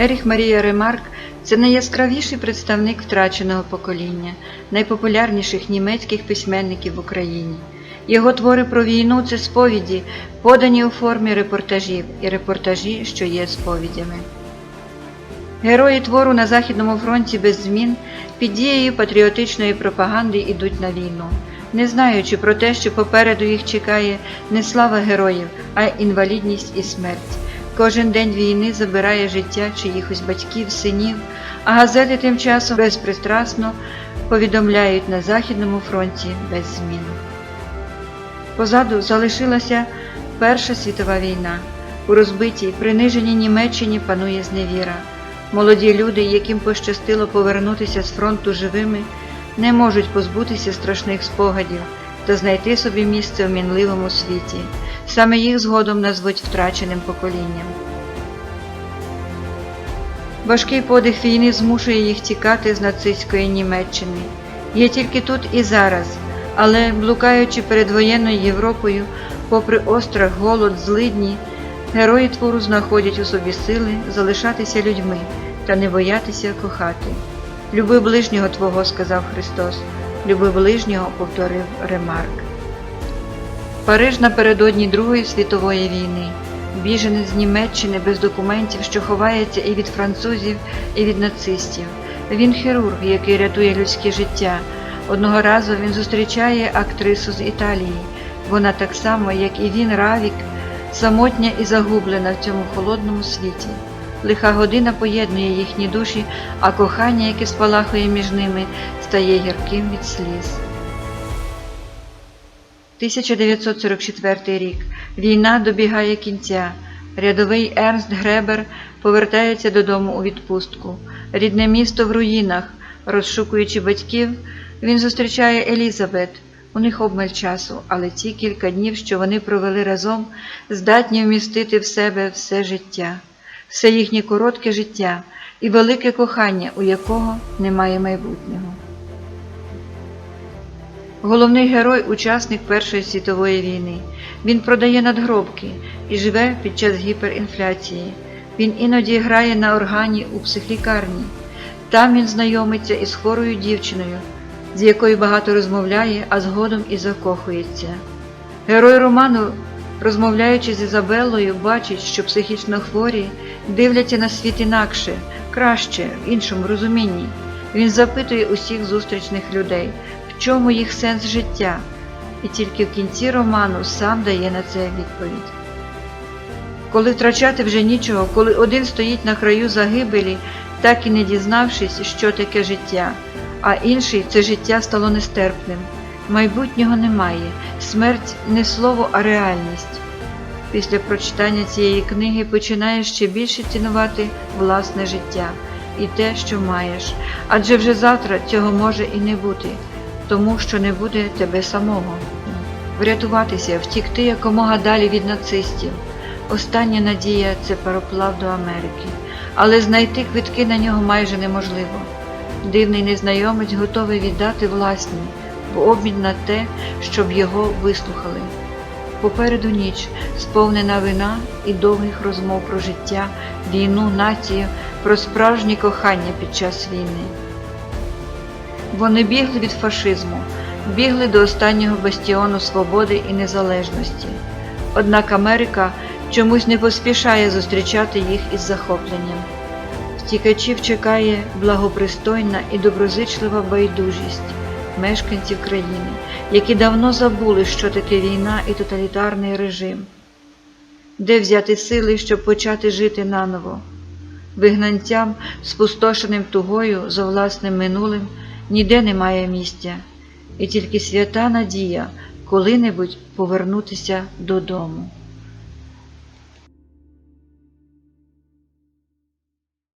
Еріх Марія Ремарк це найяскравіший представник втраченого покоління, найпопулярніших німецьких письменників в Україні. Його твори про війну це сповіді, подані у формі репортажів і репортажі, що є сповідями. Герої твору на Західному фронті без змін під дією патріотичної пропаганди йдуть на війну, не знаючи про те, що попереду їх чекає не слава героїв, а інвалідність і смерть. Кожен день війни забирає життя чиїхось батьків, синів, а газети тим часом безпристрасно повідомляють на Західному фронті без змін. Позаду залишилася Перша світова війна. У розбитій, приниженій Німеччині панує зневіра. Молоді люди, яким пощастило повернутися з фронту живими, не можуть позбутися страшних спогадів та знайти собі місце в мінливому світі. Саме їх згодом назвуть втраченим поколінням. Важкий подих війни змушує їх тікати з нацистської Німеччини. Є тільки тут і зараз, але, блукаючи перед воєнною Європою, попри острах, голод, злидні, герої твору знаходять у собі сили залишатися людьми та не боятися кохати. Люби ближнього Твого, сказав Христос, люби ближнього, повторив Ремарк. Париж напередодні Другої світової війни. Біженець з Німеччини без документів, що ховається і від французів, і від нацистів. Він хірург, який рятує людське життя. Одного разу він зустрічає актрису з Італії. Вона так само, як і він, Равік, самотня і загублена в цьому холодному світі. Лиха година поєднує їхні душі, а кохання, яке спалахує між ними, стає гірким від сліз. 1944 рік. Війна добігає кінця. Рядовий Ернст Гребер повертається додому у відпустку. Рідне місто в руїнах. Розшукуючи батьків, він зустрічає Елізабет. У них обмаль часу, але ті кілька днів, що вони провели разом, здатні вмістити в себе все життя, все їхнє коротке життя і велике кохання, у якого немає майбутнього. Головний герой учасник Першої світової війни. Він продає надгробки і живе під час гіперінфляції. Він іноді грає на органі у психлікарні. Там він знайомиться із хворою дівчиною, з якою багато розмовляє, а згодом і закохується. Герой роману, розмовляючи з Ізабеллою, бачить, що психічно хворі дивляться на світ інакше, краще, в іншому розумінні. Він запитує усіх зустрічних людей, в чому їх сенс життя, і тільки в кінці роману сам дає на це відповідь. Коли втрачати вже нічого, коли один стоїть на краю загибелі, так і не дізнавшись, що таке життя, а інший це життя стало нестерпним. Майбутнього немає, смерть не слово, а реальність. Після прочитання цієї книги починаєш ще більше цінувати власне життя і те, що маєш, адже вже завтра цього може і не бути, тому що не буде тебе самого. Врятуватися, втікти якомога далі від нацистів. Остання надія це пароплав до Америки, але знайти квитки на нього майже неможливо. Дивний незнайомець готовий віддати власні в обмін на те, щоб його вислухали. Попереду ніч, сповнена вина і довгих розмов про життя, війну, націю, про справжнє кохання під час війни. Вони бігли від фашизму, бігли до останнього бастіону свободи і незалежності. Однак Америка чомусь не поспішає зустрічати їх із захопленням. Втікачів чекає благопристойна і доброзичлива байдужість мешканців країни, які давно забули, що таке війна і тоталітарний режим, де взяти сили, щоб почати жити наново. Вигнанцям, спустошеним тугою за власним минулим, ніде немає місця, і тільки свята надія коли-небудь повернутися додому.